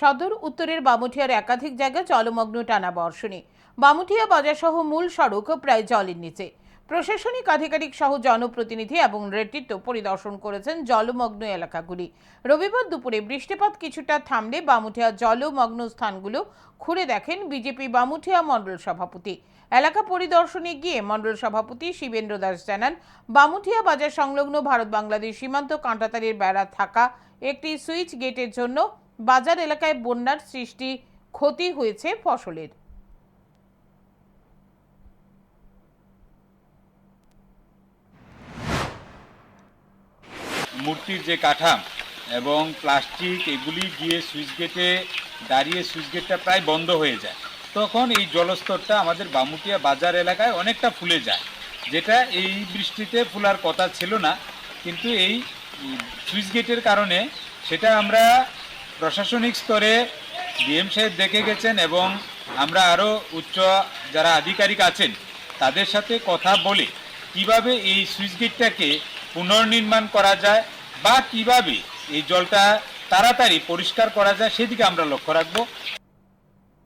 সদর, উত্তরের বামুঠিয়ার একাধিক জায়গায় জলমগ্ন টানা বর্ষণে। বামুঠিয়া বাজারসহ মূল সড়ক প্রায় জলের নিচে। প্রশাসনিক আধিকারিক সহ জনপ্রতিনিধি এবং নেতৃত্ব পরিদর্শন করেছেন জলমগ্ন এলাকাগুলি। রবিবার দুপুরে বৃষ্টিপাত কিছুটা থামলে বামুঠিয়া জলমগ্ন স্থানগুলো ঘুরে দেখেন বিজেপি বামুঠিয়া মণ্ডল সভাপতি। এলাকা পরিদর্শনে গিয়ে মণ্ডল সভাপতি শিবেন্দ্র দাস জানান, বামুঠিয়া বাজার সংলগ্ন ভারত বাংলাদেশ সীমান্ত কাঁটাতারের বেড়া থাকা একটি সুইচ গেটের জন্য বাজার এলাকায় বন্যার সৃষ্টি, ক্ষতি হয়েছে ফসলের। মূর্তির যে কাঠাম এবং প্লাস্টিক, এগুলি গিয়ে সুইচ গেটে দাঁড়িয়ে সুইচ গেটটা প্রায় বন্ধ হয়ে যায়। তখন এই জলস্তরটা আমাদের বামুটিয়া বাজার এলাকায় অনেকটা ফুলে যায়। যেটা এই বৃষ্টিতে ফুলার কথা ছিল না, কিন্তু এই সুইচ গেটের কারণে সেটা আমরা প্রশাসনিক স্তরে ডিএম সাহেব দেখে গেছেন এবং আমরা আরও উচ্চ যারা আধিকারিক আছেন, তাদের সাথে কথা বলে কীভাবে এই সুইচ গেটটাকে পুনর্নির্মাণ করা যায় বা কীভাবে এই জলটা তাড়াতাড়ি পরিষ্কার করা যায় সেদিকে আমরা লক্ষ্য রাখব।